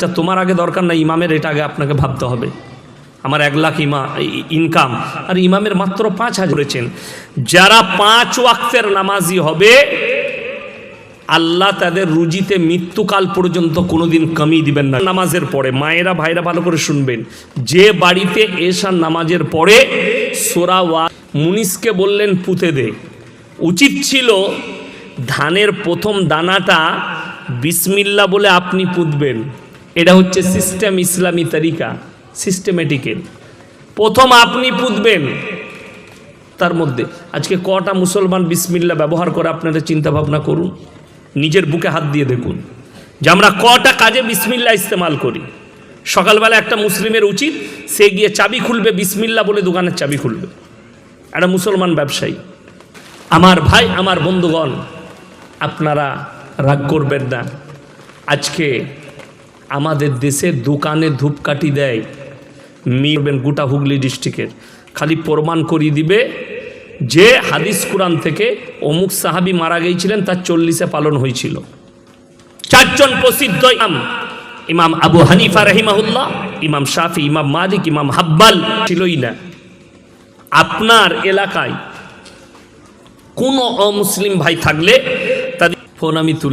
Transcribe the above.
হাদিসটা তোমার আগে দরকার না, ইমামের, এটা আগে আপনাকে ভাবতে হবে। আমার এক লাখ ইমা ইনকাম। আর ইমামের মাত্র পাঁচ হাজার করেছেন। যারা পাঁচ ওয়াক্তের নামাজি হবে, আল্লাহ তাদের রুজিতে মৃত্যুকাল পর্যন্ত কোনোদিন কমি দিবেন না। নামাজের পরে, মায়েরা, ভাইরা ভালো করে শুনবেন। যে বাড়িতে এশার নামাজের পরে সোরা ওয়া মুনিসকে বললেন, পুঁতে দে। উচিত ছিল ধানের প্রথম দানাটা বিসমিল্লা বলে আপনি পুঁতবেন। এটা হচ্ছে সিস্টেম ইসলামী তরিকা সিস্টেমেটিকের প্রথম আপনি পুঁতবেন তার মধ্যে। আজকে কটা মুসলমান বিসমিল্লা ব্যবহার করে আপনারা চিন্তা ভাবনা করুন। নিজের বুকে হাত দিয়ে দেখুন যে আমরা কটা কাজে বিসমিল্লা ইস্তেমাল করি। সকালবেলা একটা মুসলিমের উচিত, সে গিয়ে চাবি খুলবে বিসমিল্লা বলে দোকানের চাবি খুলবে। একটা মুসলমান ব্যবসায়ী, আমার ভাই, আমার বন্ধুগণ, আপনারা রাগ করবেন না। আজকে আমাদের দেশে দোকানে ধূপকাঠি দেয়। মিরবেন গোটা হুগলি ডিস্ট্রিক্টের। খালি প্রমাণ করিয়ে দিবে যে হাদিস কুরআন থেকে অমুক সাহাবি মারা গিয়েছিলেন, তার চল্লিশে পালন হয়েছিল। চারজন প্রসিদ্ধ ইমাম ইমাম আবু হানিফা রহিমাহুল্লাহ, ইমাম শাফি, ইমাম মালিক, ইমাম হাব্বাল ছিলই না। আপনার এলাকায় কোনো অমুসলিম ভাই থাকলে তাদের ফোন আমি